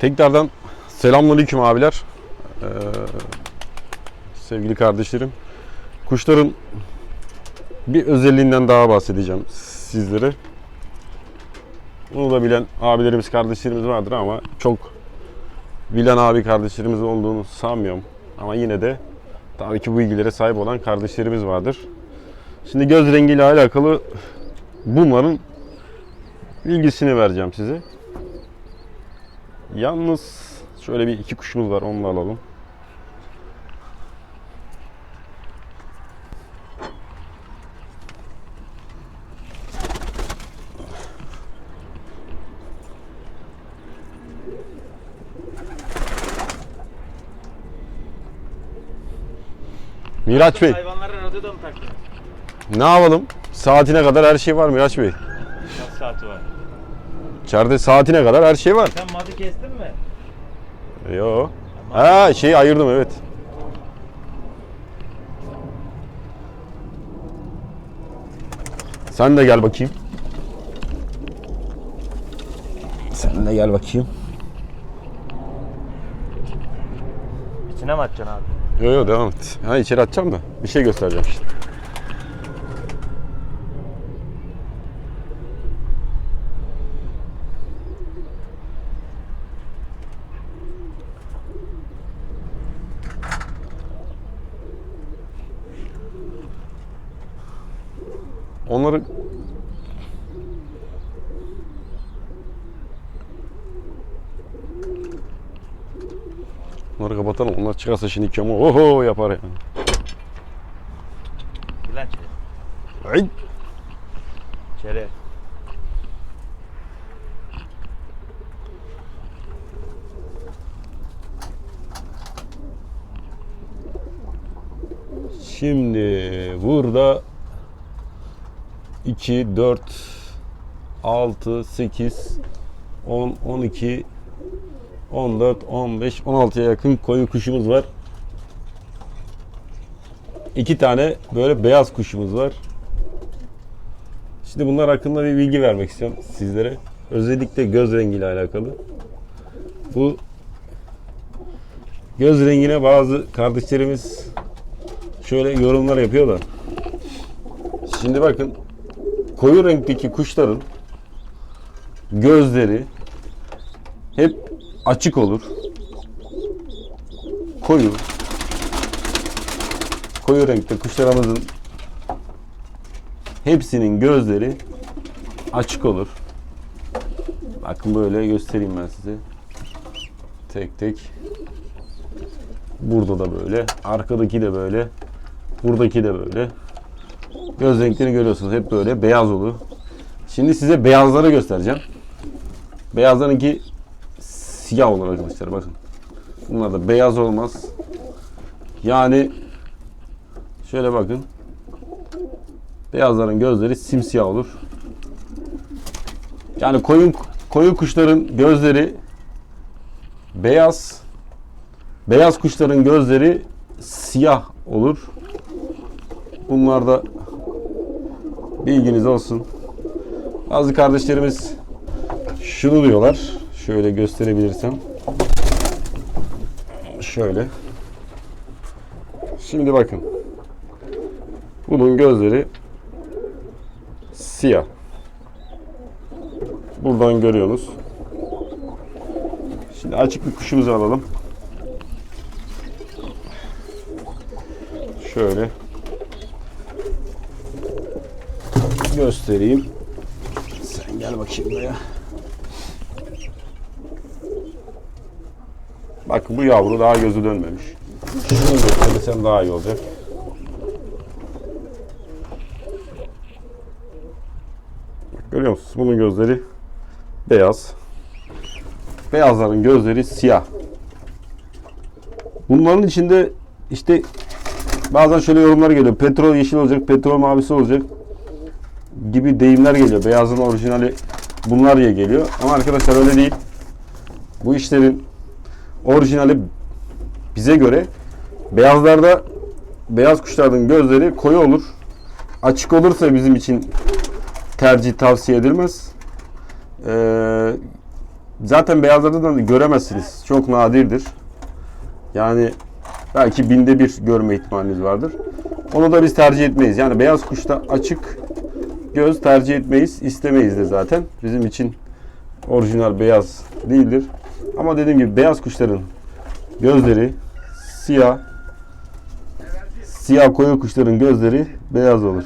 Tekrardan selamünaleyküm abiler. Ee, sevgili kardeşlerim. Kuşların bir özelliğinden daha bahsedeceğim sizlere. Bunu da bilen abilerimiz, kardeşlerimiz vardır ama çok bilen abi kardeşlerimiz olduğunu sanmıyorum. Ama yine de tabii ki bu bilgilere sahip olan kardeşlerimiz vardır. Şimdi göz rengiyle alakalı bunların bilgisini vereceğim size. Yalnız şöyle bir iki kuşumuz var onu da alalım. Miraç Bey Hayvanlara radyo da mı taktın? ne yapalım? Saatine kadar her şey var Miraç Bey. Kaç saati var? İçeride saatine kadar her şey var. Sen madı kestin mi? Yo. Ha şeyi ayırdım evet. Sen de gel bakayım. Sen de gel bakayım. İçine mi atacaksın abi? Yo yo devam et. Ha içeri atacağım da bir şey göstereceğim işte. Onları Onları kapatalım. Onlar çıkarsa şimdi ama oho yapar yani. Gir lan içeri. Ay. İçeri. Şimdi burada 2, 4, 6, 8, 10, 12, 14, 15, 16'ya yakın koyu kuşumuz var. İki tane böyle beyaz kuşumuz var. Şimdi bunlar hakkında bir bilgi vermek istiyorum sizlere. Özellikle göz rengiyle alakalı. Bu göz rengine bazı kardeşlerimiz şöyle yorumlar yapıyorlar. Şimdi bakın koyu renkteki kuşların gözleri hep açık olur. Koyu koyu renkte kuşlarımızın hepsinin gözleri açık olur. Bakın böyle göstereyim ben size. Tek tek. Burada da böyle. Arkadaki de böyle. Buradaki de böyle. Göz renklerini görüyorsunuz. Hep böyle beyaz olur. Şimdi size beyazları göstereceğim. Beyazlarınki siyah olur arkadaşlar bakın. Bunlar da beyaz olmaz. Yani şöyle bakın. Beyazların gözleri simsiyah olur. Yani koyun koyu kuşların gözleri beyaz. Beyaz kuşların gözleri siyah olur. Bunlar da bilginiz olsun. Bazı kardeşlerimiz şunu diyorlar. Şöyle gösterebilirsem. Şöyle. Şimdi bakın. Bunun gözleri siyah. Buradan görüyorsunuz. Şimdi açık bir kuşumuzu alalım. Şöyle göstereyim. Sen gel bakayım buraya. Bak bu yavru daha gözü dönmemiş. Şunu göstersem daha iyi olacak. Bak, görüyor musunuz? Bunun gözleri beyaz. Beyazların gözleri siyah. Bunların içinde işte bazen şöyle yorumlar geliyor. Petrol yeşil olacak, petrol mavisi olacak gibi deyimler geliyor. Beyazın orijinali bunlar diye geliyor. Ama arkadaşlar öyle değil. Bu işlerin orijinali bize göre beyazlarda beyaz kuşların gözleri koyu olur. Açık olursa bizim için tercih tavsiye edilmez. Ee, zaten beyazlarda da göremezsiniz. Çok nadirdir. Yani belki binde bir görme ihtimaliniz vardır. Onu da biz tercih etmeyiz. Yani beyaz kuşta açık göz tercih etmeyiz. istemeyiz de zaten. Bizim için orijinal beyaz değildir. Ama dediğim gibi beyaz kuşların gözleri siyah siyah koyu kuşların gözleri beyaz olur.